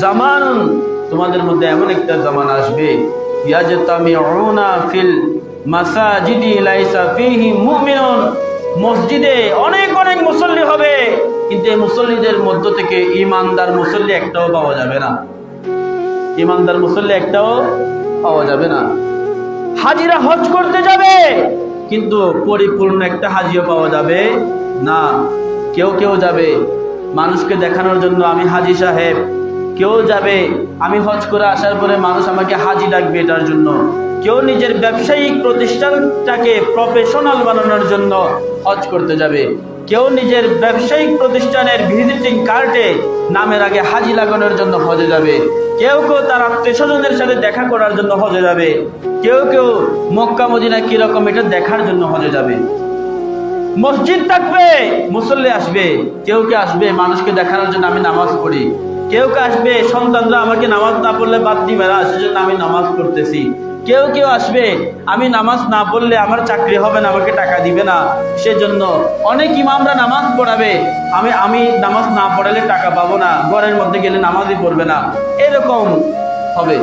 জামানুন, তোমাদের মধ্যে এমন একটা জামান আসবে মসজিদে অনেক অনেক মুসল্লি হবে, কিন্তু এই মুসল্লিদের মধ্য থেকে ইমানদার মুসল্লি একটাও পাওয়া যাবে না। ইমানদার মুসল্লি একটাও পাওয়া যাবে না। হাজিরা হজ করতে যাবে, কিন্তু পরিপূর্ণ একটা হাজিও পাওয়া যাবে না। কেউ কেউ যাবে মানুষকে দেখানোর জন্য আমি হাজি সাহেব। কেউ যাবে, আমি হজ করে আসার পরে মানুষ আমাকে হাজি ডাকবে এটার জন্য। কেউ নিজের ব্যবসায়িক প্রতিষ্ঠানটাকে প্রফেশনাল বানানোর জন্য হজ করতে যাবে। কেউ নিজের ব্যবসায়িক প্রতিষ্ঠানের ভিজিটিং কার্ডে নামের আগে হাজি লাগানোর জন্য হজে যাবে। কেউ কেউ তার আত্মীয় স্বজনের সাথে দেখা করার জন্য হজে যাবে। কেউ কেউ মক্কা, মদিনা কীরকম এটা দেখার জন্য হজে যাবে। মসজিদ থাকবে, মুসল্লি আসবে। কেউ কে আসবে মানুষকে দেখানোর জন্য আমি নামাজ পড়ি। কেউ কে আসবে, সন্তানরা আমাকে নামাজ না পড়লে বাদ দিবে না, সেজন্য আমি নামাজ পড়তেছি। কেউ কেউ আসবে, আমি নামাজ না পড়লে আমার চাকরি হবে না, আমাকে টাকা দিবে না। সেজন্য অনেক ইমামরা নামাজ পড়াবে, আমি আমি নামাজ না পড়ালে টাকা পাবো না, ঘরের মধ্যে গেলে নামাজই পড়বে না। এরকম হবে।